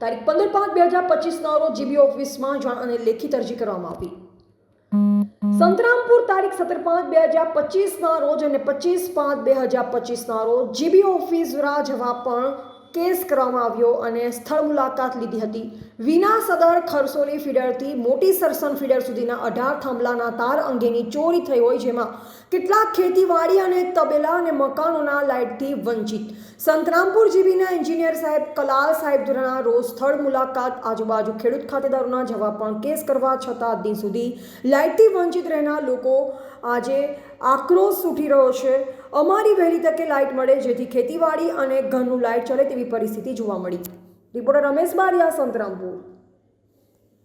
પાંચ બે હજાર પચીસના રોજ જીબી ઓફિસમાં જાણ અને લેખિત અરજી કરવામાં આવી. સંતરામપુર તારીખ સત્તર પાંચ બે હજાર પચીસના રોજ અને પચીસ પાંચ બે હજાર પચીસના રોજ જીબી ઓફિસ જવા પણ કેસ કરવામાં આવ્યો અને સ્થળ મુલાકાત લીધી હતી. વિના સદર ખરસોલી ફીડરથી મોટી સરસન ફીડર સુધીના અઢાર થાંભલાના તાર અંગેની ચોરી થઈ હોય જેમાં કેટલાક ખેતીવાડી અને તબેલા અને મકાનોના લાઇટથી વંચિત. સંતરામપુર જીબીના એન્જિનિયર સાહેબ કલાલ સાહેબ દ્વારા રોજ સ્થળ મુલાકાત, આજુબાજુ ખેડૂત ખાતેદારોના જવા પણ કેસ કરવા છતાં દિન સુધી લાઇટથી વંચિત રહેનાર લોકો આજે આક્રોશ ઉઠી રહ્યો છે. અમારી વહેલી તકે લાઇટ મળે, જેથી ખેતીવાડી અને ઘરનું લાઇટ ચાલે તેવી પરિસ્થિતિ જોવા મળી. રિપોર્ટર રમેશ બારિયા, સંતરામપુર.